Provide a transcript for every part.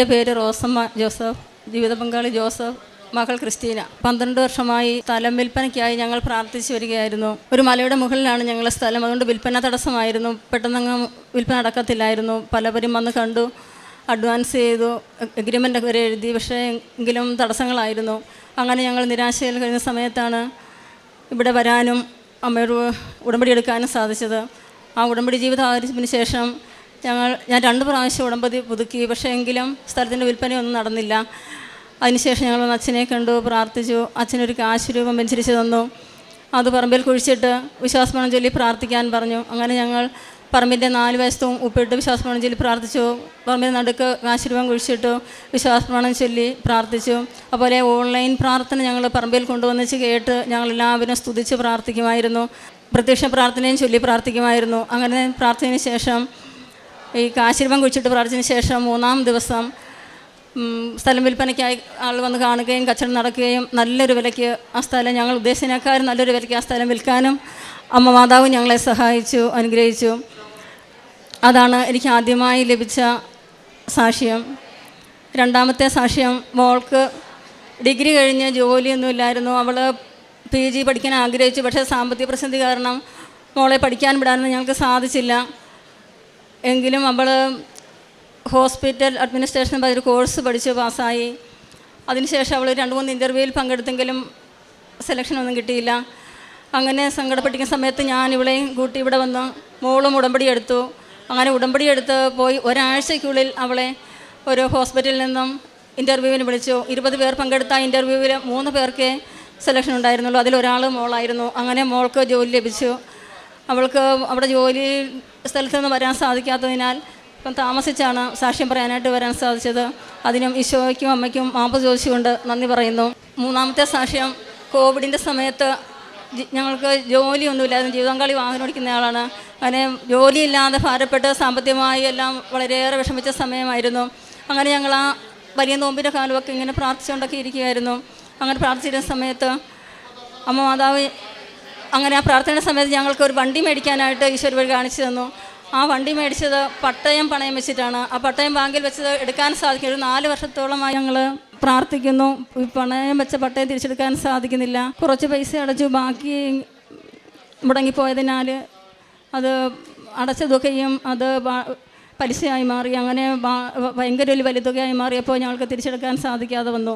എന്റെ പേര് റോസമ്മ ജോസഫ് ജീവിത പങ്കാളി ജോസഫ് മകൾ ക്രിസ്റ്റീന. പന്ത്രണ്ട് വർഷമായി സ്ഥലം വിൽപ്പനയ്ക്കായി ഞങ്ങൾ പ്രാർത്ഥിച്ചു വരികയായിരുന്നു. ഒരു മലയുടെ മുകളിലാണ് ഞങ്ങളുടെ സ്ഥലം. അതുകൊണ്ട് വിൽപ്പന തടസ്സമായിരുന്നു. പെട്ടെന്നങ്ങ് വിൽപ്പന നടക്കത്തില്ലായിരുന്നു. പലവരും വന്ന് കണ്ടു അഡ്വാൻസ് ചെയ്തു എഗ്രിമെന്റ് വരെ എഴുതി. പക്ഷേ എങ്കിലും തടസ്സങ്ങളായിരുന്നു. അങ്ങനെ ഞങ്ങൾ നിരാശയിൽ കഴിഞ്ഞ സമയത്താണ് ഇവിടെ വരാനും അമ്മയോട് ഉടമ്പടി എടുക്കാനും സാധിച്ചത്. ആ ഉടമ്പടി ജീവിതം ആരംഭിച്ചതിന് ശേഷം ഞങ്ങൾ ഞാൻ രണ്ട് പ്രാവശ്യം ഉടമ്പതി പുതുക്കി. പക്ഷേ എങ്കിലും സ്ഥലത്തിന്റെ വിൽപ്പനയൊന്നും നടന്നില്ല. അതിനുശേഷം ഞങ്ങൾ വന്ന് അച്ഛനെ കണ്ടു പ്രാർത്ഥിച്ചു. അച്ഛനൊരു കാശ് രൂപം വെഞ്ചരിച്ച് തന്നു. അത് പറമ്പിൽ കുഴിച്ചിട്ട് വിശ്വാസമണം ചൊല്ലി പ്രാർത്ഥിക്കാൻ പറഞ്ഞു. അങ്ങനെ ഞങ്ങൾ പറമ്പിന്റെ നാല് വശത്തും ഉപ്പിട്ട് വിശ്വാസപ്രമാണം ചൊല്ലി പ്രാർത്ഥിച്ചു. പറമ്പിന്റെ നടുക്ക് കാശുരൂപം കുഴിച്ചിട്ടു വിശ്വാസപ്രമാണം ചൊല്ലി പ്രാർത്ഥിച്ചു. അതുപോലെ ഓൺലൈൻ പ്രാർത്ഥന ഞങ്ങൾ പറമ്പിൽ കൊണ്ടുവന്നിച്ച് കേട്ട് ഞങ്ങൾ എല്ലാവരും സ്തുതിച്ച് പ്രാർത്ഥിക്കുമായിരുന്നു. പ്രത്യക്ഷ പ്രാർത്ഥനയും ചൊല്ലി പ്രാർത്ഥിക്കുമായിരുന്നു. അങ്ങനെ പ്രാർത്ഥനയ്ക്ക് ശേഷം ഈ കാശീർവം കുഴിച്ചിട്ട് പ്രാർത്ഥിച്ചതിന് ശേഷം മൂന്നാം ദിവസം സ്ഥലം വിൽപ്പനയ്ക്കായി ആൾ വന്ന് കാണുകയും കച്ചവടം നടക്കുകയും നല്ലൊരു വിലയ്ക്ക് ആ സ്ഥലം ഞങ്ങൾ ഉദ്ദേശിച്ചതിനേക്കാളും നല്ലൊരു വിലയ്ക്ക് ആ സ്ഥലം വിൽക്കാനും അമ്മ മാതാവ് ഞങ്ങളെ സഹായിച്ചു അനുഗ്രഹിച്ചു. അതാണ് എനിക്ക് ആദ്യമായി ലഭിച്ച സാക്ഷ്യം. രണ്ടാമത്തെ സാക്ഷ്യം മോൾക്ക് ഡിഗ്രി കഴിഞ്ഞ് ജോലിയൊന്നുമില്ലായിരുന്നു അവൾ പി ജി പഠിക്കാൻ ആഗ്രഹിച്ചു. പക്ഷേ സാമ്പത്തിക പ്രതിസന്ധി കാരണം മോളെ പഠിക്കാൻ വിടാനൊന്നും ഞങ്ങൾക്ക് സാധിച്ചില്ല. എങ്കിലും അവൾ ഹോസ്പിറ്റൽ അഡ്മിനിസ്ട്രേഷൻ ഒരു കോഴ്സ് പഠിച്ച് പാസ്സായി. അതിനുശേഷം അവൾ രണ്ട് മൂന്ന് ഇന്റർവ്യൂവിൽ പങ്കെടുത്തെങ്കിലും സെലക്ഷൻ ഒന്നും കിട്ടിയില്ല. അങ്ങനെ സങ്കടപ്പെട്ടിരിക്കുന്ന സമയത്ത് ഞാൻ ഇവളെയും കൂട്ടി ഇവിടെ വന്ന് മോളും ഉടമ്പടി എടുത്തു. അങ്ങനെ ഉടമ്പടി എടുത്ത് പോയി ഒരാഴ്ചയ്ക്കുള്ളിൽ അവളെ ഒരു ഹോസ്പിറ്റലിൽ നിന്നും ഇന്റർവ്യൂവിന് വിളിച്ചു. ഇരുപത് പേർ പങ്കെടുത്ത ഇന്റർവ്യൂവിൽ മൂന്ന് പേർക്ക് സെലക്ഷൻ ഉണ്ടായിരുന്നുള്ളൂ. അതിലൊരാൾ മോളായിരുന്നു. അങ്ങനെ മോൾക്ക് ജോലി ലഭിച്ചു. അവൾക്ക് അവിടെ ജോലി സ്ഥലത്ത് നിന്ന് വരാൻ സാധിക്കാത്തതിനാൽ ഇപ്പം താമസിച്ചാണ് സാക്ഷ്യം പറയാനായിട്ട് വരാൻ സാധിച്ചത്. അതിനും ഈശോയ്ക്കും അമ്മയ്ക്കും മാപ്പ് ചോദിച്ചുകൊണ്ട് നന്ദി പറയുന്നു. മൂന്നാമത്തെ സാക്ഷ്യം കോവിഡിന്റെ സമയത്ത് ഞങ്ങൾക്ക് ജോലിയൊന്നുമില്ലായിരുന്നു ജീവിതങ്കാളി വാഹനം ഓടിക്കുന്ന ആളാണ്. അങ്ങനെ ജോലിയില്ലാതെ ഭാരപ്പെട്ട് സാമ്പത്തികമായി എല്ലാം വളരെയേറെ വിഷമിച്ച സമയമായിരുന്നു. അങ്ങനെ ഞങ്ങൾ ആ വലിയ നോമ്പിന്റെ കാലമൊക്കെ ഇങ്ങനെ പ്രാർത്ഥിച്ചുകൊണ്ടൊക്കെ ഇരിക്കുകയായിരുന്നു. അങ്ങനെ പ്രാർത്ഥിച്ചിരുന്ന സമയത്ത് അമ്മ മാതാവ് അങ്ങനെ ആ പ്രാർത്ഥന സമയത്ത് ഞങ്ങൾക്ക് ഒരു വണ്ടി മേടിക്കാനായിട്ട് ഈശ്വര വഴി കാണിച്ചു തന്നു. ആ വണ്ടി മേടിച്ചത് പട്ടയം പണയം വെച്ചിട്ടാണ്. ആ പട്ടയം ബാങ്കിൽ വെച്ചത് എടുക്കാൻ സാധിക്കും ഒരു നാല് വർഷത്തോളമായി ഞങ്ങൾ പ്രാർത്ഥിക്കുന്നു. പണയം വെച്ച പട്ടയം തിരിച്ചെടുക്കാൻ സാധിക്കുന്നില്ല. കുറച്ച് പൈസ അടച്ചു ബാക്കി മുടങ്ങിപ്പോയതിനാൽ അത് അടച്ച തുകയും അത് പലിശയായി മാറി. അങ്ങനെ ഭയങ്കര ഒരു വലിയ തുകയായി മാറിയപ്പോൾ ഞങ്ങൾക്ക് തിരിച്ചെടുക്കാൻ സാധിക്കാതെ വന്നു.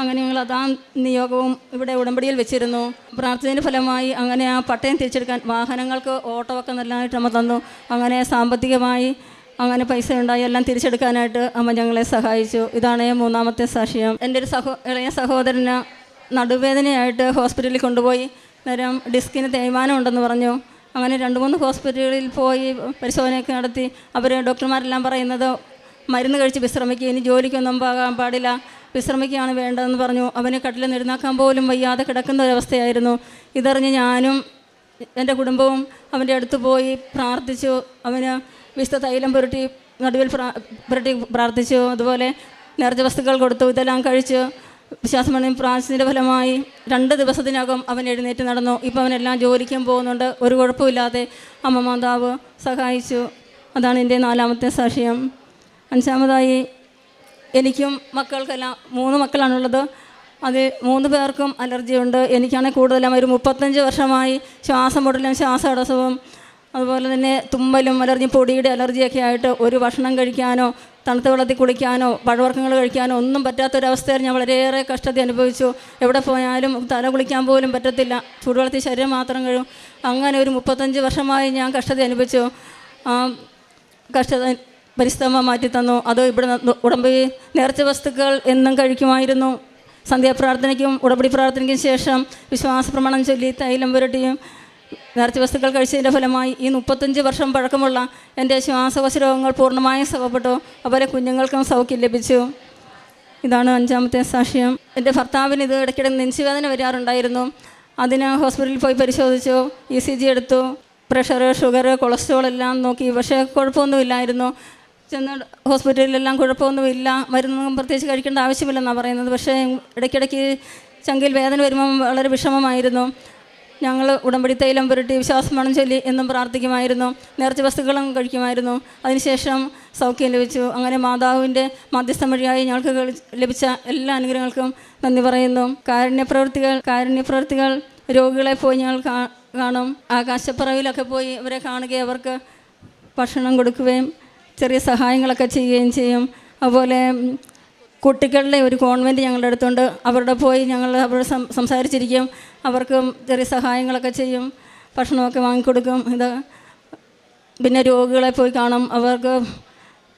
അങ്ങനെ ഞങ്ങൾ അതാ നിയോഗവും ഇവിടെ ഉടമ്പടിയിൽ വെച്ചിരുന്നു. പ്രാർത്ഥനയുടെ ഫലമായി അങ്ങനെ ആ പട്ടയം തിരിച്ചെടുക്കാൻ വാഹനങ്ങൾക്ക് ഓട്ടോ ഒക്കെ നല്ലതായിട്ട് നമ്മൾ തന്നു. അങ്ങനെ സാമ്പത്തികമായി അങ്ങനെ പൈസ ഉണ്ടായി എല്ലാം തിരിച്ചെടുക്കാനായിട്ട് അമ്മ ഞങ്ങളെ സഹായിച്ചു. ഇതാണ് മൂന്നാമത്തെ സാക്ഷ്യം എന്റെ ഒരു സഹോ ഇളയ സഹോദരന് നടുവേദനയായിട്ട് ഹോസ്പിറ്റലിൽ കൊണ്ടുപോയി. നേരം ഡിസ്കിന് തേയ്മാനം ഉണ്ടെന്ന് പറഞ്ഞു. അങ്ങനെ രണ്ട് മൂന്ന് ഹോസ്പിറ്റലുകളിൽ പോയി പരിശോധനയൊക്കെ നടത്തി. അവർ ഡോക്ടർമാരെല്ലാം പറയുന്നത് മരുന്ന് കഴിച്ച് വിശ്രമിക്കുക ഇനി ജോലിക്കൊന്നും പോകാൻ പാടില്ല. വിശ്രമിക്കുകയാണ് വേണ്ടതെന്ന് പറഞ്ഞു. അവനെ കട്ടിൽ നിരുന്നാക്കാൻ പോലും വയ്യാതെ കിടക്കുന്ന ഒരവസ്ഥയായിരുന്നു. ഇതറിഞ്ഞ് ഞാനും എന്റെ കുടുംബവും അവന്റെ അടുത്ത് പോയി പ്രാർത്ഥിച്ചു. അവന് വിശുദ്ധ തൈലം പുരട്ടി നടുവിൽ പുരട്ടി പ്രാർത്ഥിച്ചു. അതുപോലെ നേർച്ച വസ്തുക്കൾ കൊടുത്തു. ഇതെല്ലാം കഴിച്ച് വിശ്വാസമണിയും പ്രാർത്ഥനയുടെ ഫലമായി രണ്ട് ദിവസത്തിനകം അവൻ എഴുന്നേറ്റ് നടന്നു. ഇപ്പോൾ അവനെല്ലാം ജോലിക്കും പോകുന്നുണ്ട്. ഒരു കുഴപ്പമില്ലാതെ അമ്മ മാതാവ് സഹായിച്ചു. അതാണ് എന്റെ നാലാമത്തെ സാക്ഷ്യം അഞ്ചാമതായി എനിക്കും മക്കൾക്കെല്ലാം മൂന്ന് മക്കളാണുള്ളത്. അത് മൂന്ന് പേർക്കും അലർജി അലർജിയുണ്ട് എനിക്കാണെങ്കിൽ കൂടുതലും ഒരു മുപ്പത്തഞ്ച് വർഷമായി ശ്വാസം മുട്ടലും ശ്വാസതടസ്സവും അതുപോലെ തന്നെ തുമ്മലും അലർജി പൊടിയുടെ അലർജിയൊക്കെ ആയിട്ട് ഒരു ഭക്ഷണം കഴിക്കാനോ തണുത്ത വെള്ളത്തിൽ കുളിക്കാനോ പഴവർഗങ്ങൾ കഴിക്കാനോ ഒന്നും പറ്റാത്തൊരവസ്ഥയിൽ ഞാൻ വളരെയേറെ കഷ്ടത അനുഭവിച്ചു. എവിടെ പോയാലും തല കുളിക്കാൻ പോലും പറ്റത്തില്ല. ചൂടുവെള്ളത്തിൽ ശരീരം മാത്രം കഴിയും. അങ്ങനെ ഒരു മുപ്പത്തഞ്ച് വർഷമായി ഞാൻ കഷ്ടത അനുഭവിച്ചു. കഷ്ടത പരിശ്രമം മാറ്റി തന്നു. അതോ ഇവിടെ ഉടമ്പി നേർച്ച വസ്തുക്കൾ എന്നും കഴിക്കുമായിരുന്നു. സന്ധ്യാപ്രാർത്ഥനയ്ക്കും ഉടമ്പടി പ്രാർത്ഥനയ്ക്കും ശേഷം വിശ്വാസ പ്രമാണം ചൊല്ലി തൈലം പുരട്ടിയും നേർച്ച വസ്തുക്കൾ കഴിച്ചതിന്റെ ഫലമായി ഈ മുപ്പത്തഞ്ച് വർഷം പഴക്കമുള്ള എന്റെ ശ്വാസകോശ രോഗങ്ങൾ പൂർണമായും സുഖപ്പെട്ടു അതുപോലെ കുഞ്ഞുങ്ങൾക്കും സൗഖ്യം ലഭിച്ചു. ഇതാണ് അഞ്ചാമത്തെ സാക്ഷ്യം. എന്റെ ഭർത്താവിന് ഇത് ഇടയ്ക്കിടെ നെഞ്ചുവേദന വരാറുണ്ടായിരുന്നു. അതിന് ഹോസ്പിറ്റലിൽ പോയി പരിശോധിച്ചു. ഇ സി ജി എടുത്തു. പ്രഷർ ഷുഗർ കൊളസ്ട്രോൾ എല്ലാം നോക്കി. പക്ഷേ കുഴപ്പമൊന്നുമില്ലായിരുന്നു. ചെന്ന് ഹോസ്പിറ്റലിലെല്ലാം കുഴപ്പമൊന്നുമില്ല മരുന്നൊന്നും പ്രത്യേകിച്ച് കഴിക്കേണ്ട ആവശ്യമില്ലെന്നാണ് പറയുന്നത്. പക്ഷേ ഇടയ്ക്കിടയ്ക്ക് ചങ്കിൽ വേദന വരുമ്പം വളരെ വിഷമമായിരുന്നു. ഞങ്ങൾ ഉടമ്പടി തൈലം പുരട്ടി വിശ്വാസം വിശ്വാസമണം ചൊല്ലി എന്നും പ്രാർത്ഥിക്കുമായിരുന്നു. നേർച്ച വസ്തുക്കളും കഴിക്കുമായിരുന്നു. അതിനുശേഷം സൗഖ്യം ലഭിച്ചു. അങ്ങനെ മാതാവിന്റെ മധ്യസ്ഥം വഴിയായി ഞങ്ങൾക്ക് ലഭിച്ച എല്ലാ അനുഗ്രഹങ്ങൾക്കും നന്ദി പറയുന്നു. കാരുണ്യപ്രവൃത്തികൾ പ്രവൃത്തികൾ കാരുണ്യ പ്രവൃത്തികൾ രോഗികളെ പോയി ഞങ്ങൾ കാണും. ആകാശപ്പറവിലൊക്കെ പോയി അവരെ കാണുകയും അവർക്ക് ഭക്ഷണം കൊടുക്കുകയും ചെറിയ സഹായങ്ങളൊക്കെ ചെയ്യുകയും ചെയ്യും. അതുപോലെ കുട്ടികളുടെ ഒരു കോൺവെന്റ് ഞങ്ങളുടെ അടുത്തുണ്ട്. അവരുടെ പോയി ഞങ്ങൾ അവരോട് സംസാരിച്ചിരിക്കും. അവർക്ക് ചെറിയ സഹായങ്ങളൊക്കെ ചെയ്യും. ഭക്ഷണമൊക്കെ വാങ്ങിക്കൊടുക്കും. ഇത് പിന്നെ രോഗികളെ പോയി കാണും. അവർക്ക്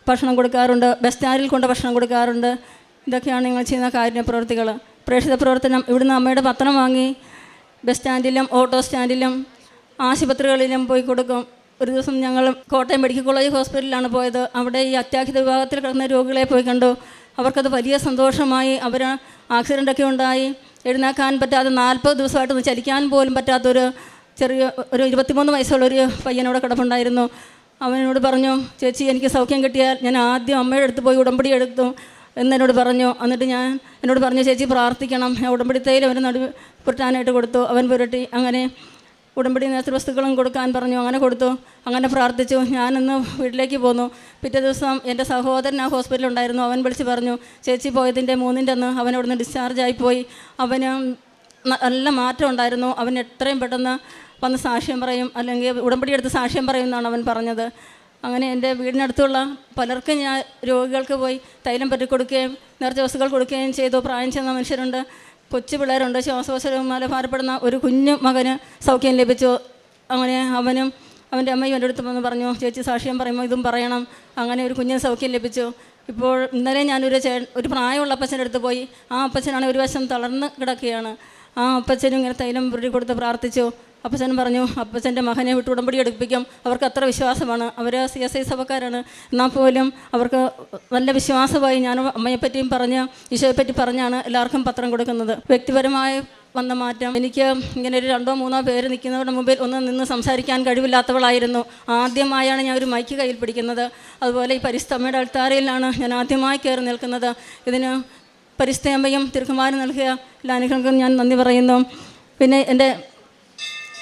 ഭക്ഷണം കൊടുക്കാറുണ്ട്. ബസ് സ്റ്റാൻഡിൽ കൊണ്ട് ഭക്ഷണം കൊടുക്കാറുണ്ട്. ഇതൊക്കെയാണ് ഞങ്ങൾ ചെയ്യുന്ന കാരുണ്യ പ്രവർത്തികൾ പ്രേക്ഷിത പ്രവർത്തനം. ഇവിടുന്ന് അമ്മയുടെ പത്രം വാങ്ങി ബസ് സ്റ്റാൻഡിലും ഓട്ടോ സ്റ്റാൻഡിലും ആശുപത്രികളിലും പോയി കൊടുക്കും. ഒരു ദിവസം ഞങ്ങൾ കോട്ടയം മെഡിക്കൽ കോളേജ് ഹോസ്പിറ്റലിലാണ് പോയത്. അവിടെ ഈ അത്യാഹിത വിഭാഗത്തിൽ കിടന്ന രോഗികളെ പോയി കണ്ടു. അവർക്കത് വലിയ സന്തോഷമായി. അവർ ആക്സിഡന്റൊക്കെ ഉണ്ടായി. എഴുന്നേക്കാൻ പറ്റാതെ നാൽപ്പത് ദിവസമായിട്ടൊന്ന് ചലിക്കാൻ പോലും പറ്റാത്തൊരു ചെറിയ ഒരു ഇരുപത്തിമൂന്ന് വയസ്സുള്ള ഒരു പയ്യനോട് കിടപ്പുണ്ടായിരുന്നു. അവനോട് പറഞ്ഞു ചേച്ചി എനിക്ക് സൗഖ്യം കിട്ടിയാൽ ഞാൻ ആദ്യം അമ്മയുടെ അടുത്ത് പോയി ഉടമ്പടി എടുത്തു എന്നോട് പറഞ്ഞു. എന്നിട്ട് ഞാൻ എന്നോട് പറഞ്ഞു ചേച്ചി പ്രാർത്ഥിക്കണം. ഉടമ്പടി തൈലം അവന് നടു പുരട്ടാനായിട്ട് കൊടുത്തു. അവൻ പുരട്ടി. അങ്ങനെ ഉടമ്പടി നേതൃവസ്തുക്കളും കൊടുക്കാൻ പറഞ്ഞു. അങ്ങനെ കൊടുത്തു. അങ്ങനെ പ്രാർത്ഥിച്ചു. ഞാനിന്ന് വീട്ടിലേക്ക് പോന്നു. പിറ്റേ ദിവസം എന്റെ സഹോദരൻ ആ ഹോസ്പിറ്റലിൽ ഉണ്ടായിരുന്നു. അവൻ വിളിച്ച് പറഞ്ഞു ചേച്ചി പോയതിന്റെ മൂന്നിന്റെ അന്ന് അവൻ അവിടുന്ന് ഡിസ്ചാർജായി പോയി. അവന് നല്ല മാറ്റം ഉണ്ടായിരുന്നു. അവൻ എത്രയും പെട്ടെന്ന് വന്ന് സാക്ഷ്യം പറയും. അല്ലെങ്കിൽ ഉടമ്പടി എടുത്ത് സാക്ഷ്യം പറയും എന്നാണ് അവൻ പറഞ്ഞത്. അങ്ങനെ എന്റെ വീടിനടുത്തുള്ള പലർക്കും ഞാൻ രോഗികൾക്ക് പോയി തൈലം പറ്റി കൊടുക്കുകയും നേർച്ച വസ്തുക്കൾ കൊടുക്കുകയും ചെയ്തു. പ്രായം ചെന്ന മനുഷ്യരുണ്ട്. കൊച്ചു പിള്ളേരുണ്ട്. ശ്വാസകോശമാല ഭാരപ്പെടുന്ന ഒരു കുഞ്ഞു മകന് സൗഖ്യം ലഭിച്ചു. അങ്ങനെ അവനും അവന്റെ അമ്മയും എന്റെ അടുത്ത് വന്ന് പറഞ്ഞു ചേച്ചി സാക്ഷ്യം പറയുമ്പോൾ ഇതും പറയണം. അങ്ങനെ ഒരു കുഞ്ഞിന് സൗഖ്യം ലഭിച്ചു. ഇപ്പോൾ ഇന്നലെ ഞാനൊരു ചേ ഒരു പ്രായമുള്ള അപ്പച്ചന്റെ അടുത്ത് പോയി. ആ അപ്പച്ചനാണ് ഒരു വശം തളർന്ന് കിടക്കുകയാണ്. ആ അപ്പച്ചനും ഇങ്ങനെ തൈലം പുരടി കൊടുത്ത് പ്രാർത്ഥിച്ചു. അപ്പച്ചൻ പറഞ്ഞു അപ്പച്ചന്റെ മകനെ വിട്ട് ഉടമ്പടി എടുപ്പിക്കും. അവർക്ക് അത്ര വിശ്വാസമാണ്. അവർ സി എസ് ഐ സഭക്കാരാണ്. എന്നാൽ പോലും അവർക്ക് നല്ല വിശ്വാസമായി ഞാൻ അമ്മയെപ്പറ്റിയും പറഞ്ഞ് ഈശോയെപ്പറ്റി പറഞ്ഞാണ് എല്ലാവർക്കും പത്രം കൊടുക്കുന്നത്. വ്യക്തിപരമായി വന്ന മാറ്റം. എനിക്ക് ഇങ്ങനെ ഒരു രണ്ടോ മൂന്നോ പേര് നിൽക്കുന്നവരുടെ മുമ്പിൽ ഒന്ന് നിന്ന് സംസാരിക്കാൻ കഴിവില്ലാത്തവളായിരുന്നു. ആദ്യമായാണ് ഞാൻ ഒരു മൈക്ക് കയ്യിൽ പിടിക്കുന്നത്. അതുപോലെ ഈ പരിസ്ഥമയുടെ അൾത്താരയിലാണ് ഞാൻ ആദ്യമായി കയറി നിൽക്കുന്നത്. ഇതിന് പരിസ്ഥയമ്മയും തിരുക്കുമാരും നൽകിയ എല്ലാ അനുഗ്രഹങ്ങൾക്കും ഞാൻ നന്ദി പറയുന്നു. പിന്നെ എന്റെ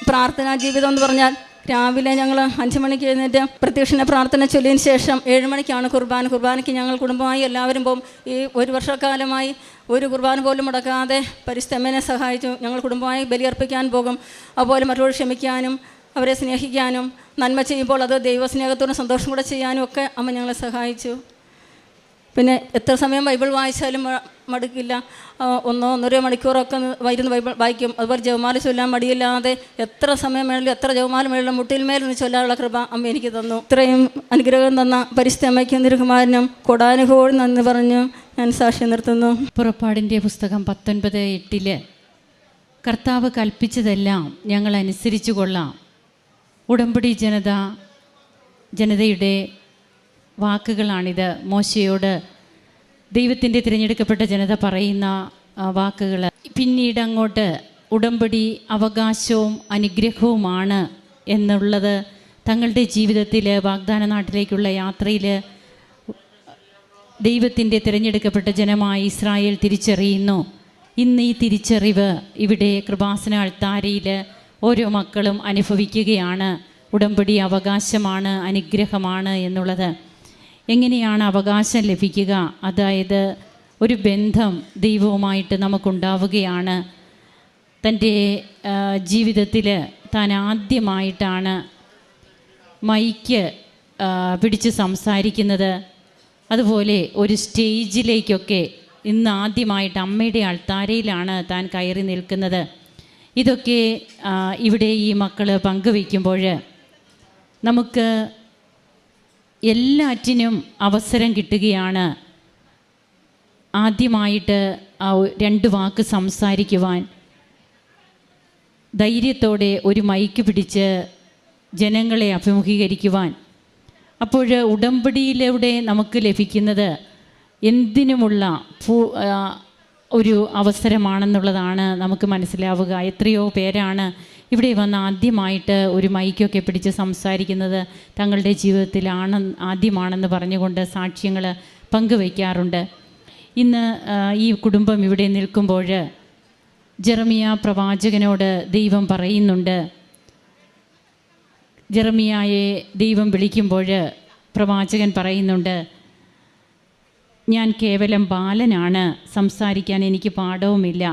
പ്രാർത്ഥനാ ജീവിതം എന്ന് പറഞ്ഞാൽ രാവിലെ ഞങ്ങൾ അഞ്ച് മണിക്ക് എഴുന്നേറ്റ് പ്രത്യക്ഷനെ പ്രാർത്ഥന ചൊല്ലിയതിന് ശേഷം ഏഴ് മണിക്കാണ് കുർബാന. കുർബാനയ്ക്ക് ഞങ്ങൾ കുടുംബമായി എല്ലാവരും പോകും. ഈ ഒരു വർഷക്കാലമായി ഒരു കുർബാന പോലും മുടക്കാതെ പരിസ്ഥമ്മനെ സഹായിച്ചു. ഞങ്ങൾ കുടുംബമായി ബലിയർപ്പിക്കാൻ പോകും. അതുപോലെ മറ്റുള്ളവർ ക്ഷമിക്കാനും അവരെ സ്നേഹിക്കാനും നന്മ ചെയ്യുമ്പോൾ അത് ദൈവസ്നേഹത്തോടും സന്തോഷം കൂടെ ചെയ്യാനും ഒക്കെ അമ്മ ഞങ്ങളെ സഹായിച്ചു. പിന്നെ എത്ര സമയം ബൈബിൾ വായിച്ചാലും മടുക്കില്ല. ഒന്നോ ഒന്നര മണിക്കൂറൊക്കെ വരുന്ന ബൈബിൾ വായിക്കും. അതുപോലെ ജവമാല ചൊല്ലാൻ മടിയില്ലാതെ എത്ര സമയം വേണമെങ്കിലും എത്ര ജവമാല വേണമെങ്കിലും മുട്ടിൽമേൽ നിന്ന് ചൊല്ലാനുള്ള കൃപ അമ്മ എനിക്ക് തന്നു. ഇത്രയും അനുഗ്രഹം തന്ന പരിസ്ഥിതി അമ്മയ്ക്കും തിരുകുമാരനും കൊടാനുഭവം നന്ദി പറഞ്ഞു ഞാൻ സാക്ഷി നിർത്തുന്നു. പുറപ്പാടിന്റെ പുസ്തകം പത്തൊൻപത് എട്ടിൽ കർത്താവ് കൽപ്പിച്ചതെല്ലാം ഞങ്ങൾ അനുസരിച്ചു കൊള്ളാം. ഉടമ്പടി ജനത ജനതയുടെ വാക്കുകളാണിത്. മോശയോട് ദൈവത്തിന്റെ തിരഞ്ഞെടുക്കപ്പെട്ട ജനത പറയുന്ന വാക്കുകൾ പിന്നീട് അങ്ങോട്ട് ഉടമ്പടി അവകാശവും അനുഗ്രഹവുമാണ് എന്നുള്ളത് തങ്ങളുടെ ജീവിതത്തിൽ വാഗ്ദാന നാട്ടിലേക്കുള്ള യാത്രയിൽ ദൈവത്തിന്റെ തിരഞ്ഞെടുക്കപ്പെട്ട ജനമായി ഇസ്രായേൽ തിരിച്ചറിയുന്നു. ഇന്ന് ഈ തിരിച്ചറിവ് ഇവിടെ കൃപാസന അൾത്താരയിൽ ഓരോ മക്കളും അനുഭവിക്കുകയാണ്. ഉടമ്പടി അവകാശമാണ് അനുഗ്രഹമാണ് എന്നുള്ളത്. എങ്ങനെയാണ് അവകാശം ലഭിക്കുക? അതായത് ഒരു ബന്ധം ദൈവവുമായിട്ട് നമുക്കുണ്ടാവുകയാണ്. തന്റെ ജീവിതത്തിൽ താൻ ആദ്യമായിട്ടാണ് മൈക്ക് പിടിച്ച് സംസാരിക്കുന്നത്. അതുപോലെ ഒരു സ്റ്റേജിലേക്കൊക്കെ ഇന്ന് ആദ്യമായിട്ട് അമ്മയുടെ അൾത്താരയിലാണ് താൻ കയറി നിൽക്കുന്നത്. ഇതൊക്കെ ഇവിടെ ഈ മക്കൾ പങ്കുവയ്ക്കുമ്പോൾ നമുക്ക് എല്ലാറ്റിനും അവസരം കിട്ടുകയാണ്. ആദ്യമായിട്ട് ആ രണ്ട് വാക്ക് സംസാരിക്കുവാൻ ധൈര്യത്തോടെ ഒരു മൈക്ക് പിടിച്ച് ജനങ്ങളെ അഭിമുഖീകരിക്കുവാൻ. അപ്പോൾ ഉടമ്പടിയിലൂടെ നമുക്ക് ലഭിക്കുന്നത് എന്തിനുമുള്ള ഒരു അവസരമാണെന്നുള്ളതാണ് നമുക്ക് മനസ്സിലാവുക. എത്രയോ പേരാണ് ഇവിടെ വന്ന് ആദ്യമായിട്ട് ഒരു മൈക്കൊക്കെ പിടിച്ച് സംസാരിക്കുന്നത് തങ്ങളുടെ ജീവിതത്തിലാണ് ആദ്യമാണെന്ന് പറഞ്ഞുകൊണ്ട് സാക്ഷ്യങ്ങൾ പങ്കുവയ്ക്കാറുണ്ട്. ഇന്ന് ഈ കുടുംബം ഇവിടെ നിൽക്കുമ്പോൾ ജെറമിയ പ്രവാചകനോട് ദൈവം പറയുന്നുണ്ട്. ജെറമിയായെ ദൈവം വിളിക്കുമ്പോൾ പ്രവാചകൻ പറയുന്നുണ്ട് ഞാൻ കേവലം ബാലനാണ് സംസാരിക്കാൻ എനിക്ക് പാഠവുമില്ല.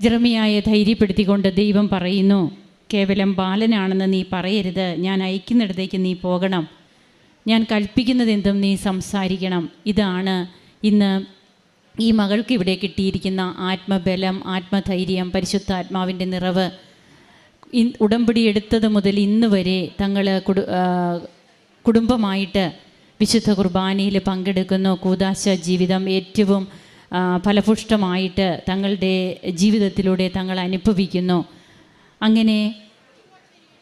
ജെറമിയായെ ധൈര്യപ്പെടുത്തിക്കൊണ്ട് ദൈവം പറയുന്നു കേവലം ബാലനാണെന്ന് നീ പറയരുത്. ഞാൻ അയക്കുന്നിടത്തേക്ക് നീ പോകണം. ഞാൻ കൽപ്പിക്കുന്നതെന്തും നീ സംസാരിക്കണം. ഇതാണ് ഇന്ന് ഈ മകൾക്ക് ഇവിടെ കിട്ടിയിരിക്കുന്ന ആത്മബലം ആത്മധൈര്യം പരിശുദ്ധാത്മാവിന്റെ നിറവ്. ഉടമ്പടി എടുത്തത് മുതൽ ഇന്ന് വരെ തങ്ങൾ കുടു കുടുംബമായിട്ട് വിശുദ്ധ കുർബാനയിൽ പങ്കെടുക്കുന്നു. കൂതാശ ജീവിതം ഏറ്റവും ഫലപുഷ്ടമായിട്ട് തങ്ങളുടെ ജീവിതത്തിലൂടെ തങ്ങൾ അനുഭവിക്കുന്നു. അങ്ങനെ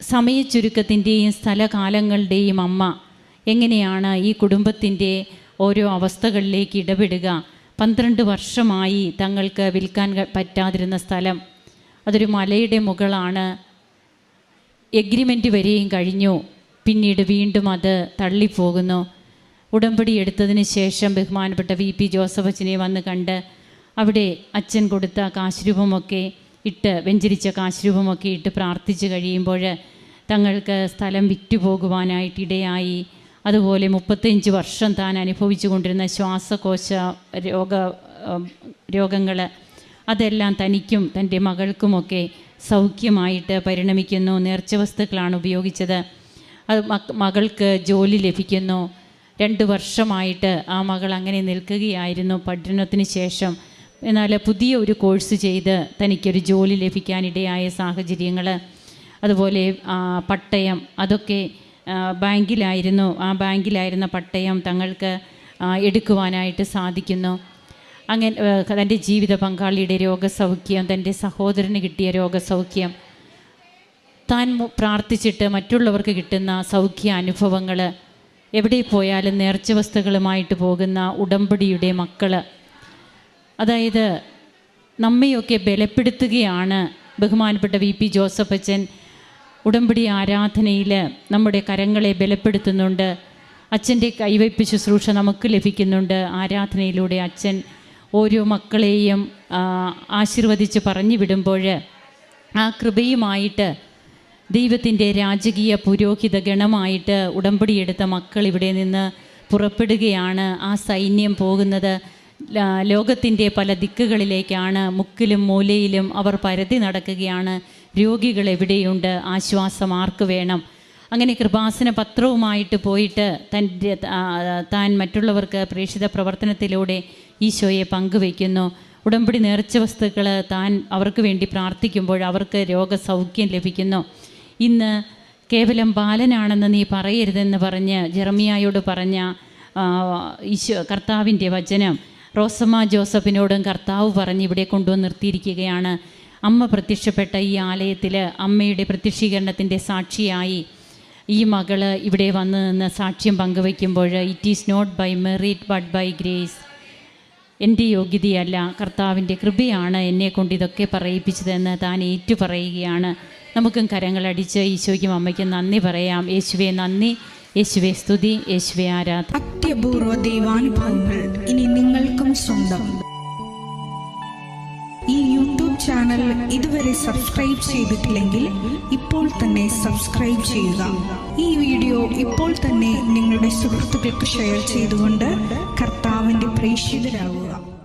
സമയച്ചുരുക്കത്തിന്റെയും സ്ഥലകാലങ്ങളുടെയും അമ്മ എങ്ങനെയാണ് ഈ കുടുംബത്തിന്റെ ഓരോ അവസ്ഥകളിലേക്ക് ഇടപെടുക? പന്ത്രണ്ട് വർഷമായി തങ്ങൾക്ക് വിൽക്കാൻ പറ്റാതിരുന്ന സ്ഥലം. അതൊരു മലയുടെ മുകളാണ്. എഗ്രിമെന്റ് വരെയും കഴിഞ്ഞു. പിന്നീട് വീണ്ടും അത് തള്ളിപ്പോകുന്നു. ഉടമ്പടി എടുത്തതിന് ശേഷം ബഹുമാനപ്പെട്ട വി പി ജോസഫ് അച്ഛനെ വന്ന് കണ്ട് അവിടെ അച്ഛൻ കൊടുത്ത കാശ്രൂപമൊക്കെ ഇട്ട് വെഞ്ചരിച്ച കാശ്രൂപമൊക്കെ ഇട്ട് പ്രാർത്ഥിച്ച് കഴിയുമ്പോൾ തങ്ങൾക്ക് സ്ഥലം വിറ്റുപോകുവാനായിട്ട് ഇടയായി. അതുപോലെ മുപ്പത്തഞ്ച് വർഷം താൻ അനുഭവിച്ചു കൊണ്ടിരുന്ന ശ്വാസകോശ രോഗ രോഗങ്ങൾ അതെല്ലാം തനിക്കും തന്റെ മകൾക്കുമൊക്കെ സൗഖ്യമായിട്ട് പരിണമിക്കുന്നു. നേർച്ച വസ്തുക്കളാണ് ഉപയോഗിച്ചത്. അത് മകൾക്ക് ജോലി ലഭിക്കുന്നു. രണ്ട് വർഷമായിട്ട് ആ മകൾ അങ്ങനെ നിൽക്കുകയായിരുന്നു പഠനത്തിന് ശേഷം. എന്നാൽ പുതിയ ഒരു കോഴ്സ് ചെയ്ത് തനിക്കൊരു ജോലി ലഭിക്കാനിടയായ സാഹചര്യങ്ങൾ അതുപോലെ പട്ടയം അതൊക്കെ ബാങ്കിലായിരുന്നു ആ ബാങ്കിലായിരുന്ന പട്ടയം തങ്ങൾക്ക് എടുക്കുവാനായിട്ട് സാധിക്കുന്നു. അങ്ങനെ തന്റെ ജീവിത പങ്കാളിയുടെ രോഗസൗഖ്യം തന്റെ സഹോദരന് കിട്ടിയ രോഗസൗഖ്യം താൻ പ്രാർത്ഥിച്ചിട്ട് മറ്റുള്ളവർക്ക് കിട്ടുന്ന സൗഖ്യ അനുഭവങ്ങൾ എവിടെ പോയാലും നേർച്ച വസ്തുക്കളുമായിട്ട് പോകുന്ന ഉടമ്പടിയുടെ മക്കൾ അതായത് നമ്മയൊക്കെ ബലപ്പെടുത്തുകയാണ് ബഹുമാനപ്പെട്ട വി പി ജോസഫ് അച്ഛൻ. ഉടമ്പടി ആരാധനയിൽ നമ്മുടെ കരങ്ങളെ ബലപ്പെടുത്തുന്നുണ്ട്. അച്ഛന്റെ കൈവയ്പ് ശുശ്രൂഷ നമുക്ക് ലഭിക്കുന്നുണ്ട്. ആരാധനയിലൂടെ അച്ഛൻ ഓരോ മക്കളെയും ആശീർവദിച്ച് പറഞ്ഞു വിടുമ്പോൾ ആ കൃപയുമായിട്ട് ദൈവത്തിന്റെ രാജകീയ പുരോഹിത ഗണമായിട്ട് ഉടമ്പടിയെടുത്ത മക്കൾ ഇവിടെ നിന്ന് പുറപ്പെടുകയാണ്. ആ സൈന്യം പോകുന്നത് ലോകത്തിന്റെ പല ദിക്കുകളിലേക്കാണ്. മുക്കിലും മൂലയിലും അവർ പരതി നടക്കുകയാണ്. രോഗികൾ എവിടെയുണ്ട്? ആശ്വാസം ആർക്ക് വേണം? അങ്ങനെ കൃപാസന പത്രവുമായിട്ട് പോയിട്ട് തന്റെ താൻ മറ്റുള്ളവർക്ക് പ്രേക്ഷിത പ്രവർത്തനത്തിലൂടെ ഈശോയെ പങ്കുവയ്ക്കുന്നു. ഉടമ്പടി നേർച്ച വസ്തുക്കൾ താൻ അവർക്ക് വേണ്ടി പ്രാർത്ഥിക്കുമ്പോൾ അവർക്ക് രോഗസൗഖ്യം ലഭിക്കുന്നു. ഇന്ന് കേവലം ബാലനാണെന്ന് നീ പറയരുതെന്ന് പറഞ്ഞ് ജെറമിയായോട് പറഞ്ഞ ഈശ്വ ഈശോ കർത്താവിന്റെ വചനം റോസമ്മ ജോസഫിനോടും കർത്താവ് പറഞ്ഞ് ഇവിടെ കൊണ്ടുവന്ന് നിർത്തിയിരിക്കുകയാണ്. അമ്മ പ്രത്യക്ഷപ്പെട്ട ഈ ആലയത്തിൽ അമ്മയുടെ പ്രത്യക്ഷീകരണത്തിന്റെ സാക്ഷിയായി ഈ മകൾ ഇവിടെ വന്ന് നിന്ന് സാക്ഷ്യം പങ്കുവയ്ക്കുമ്പോൾ it is not by merit but by grace എന്റെ യോഗ്യതയല്ല കർത്താവിന്റെ കൃപയാണ് എന്നെ കൊണ്ട് ഇതൊക്കെ പറയിപ്പിച്ചതെന്ന് താൻ ഏറ്റു പറയുകയാണ്. നമുക്കും കരങ്ങളടിച്ച് ഈശോയ്ക്കും അമ്മയ്ക്കും നന്ദി പറയാം. യേശുവെ നന്ദി. യേശുവെ സ്തുതി. യേശുവെ ആരാധന. അത്യപൂർവ ദൈവാനുഭവങ്ങൾ ഇനി നിങ്ങൾക്കും സ്വന്തം. ഈ യൂട്യൂബ് ചാനൽ ഇതുവരെ സബ്സ്ക്രൈബ് ചെയ്തിട്ടില്ലെങ്കിൽ ഇപ്പോൾ തന്നെ സബ്സ്ക്രൈബ് ചെയ്യുക. ഈ വീഡിയോ ഇപ്പോൾ തന്നെ നിങ്ങളുടെ സുഹൃത്തുക്കൾക്ക് ഷെയർ ചെയ്തുകൊണ്ട് കർത്താവിന്റെ പ്രേക്ഷിതരാകുക